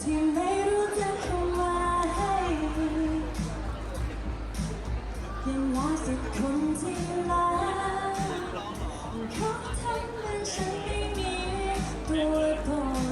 ที่ไม่รู้จะเข้าให้ยังรัสักคนที่รักขาทำเหมืนฉันไม่มีตัวตน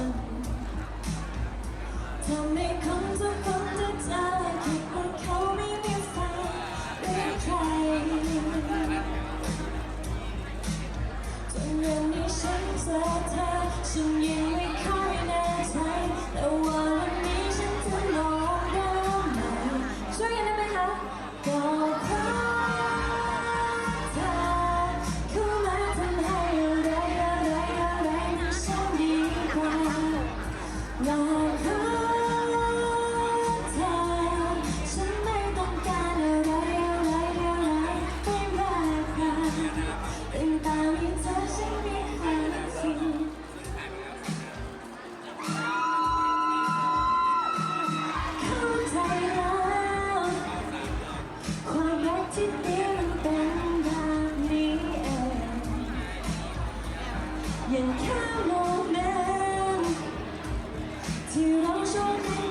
ยังแค่โมเมนต์ที่เราชอบ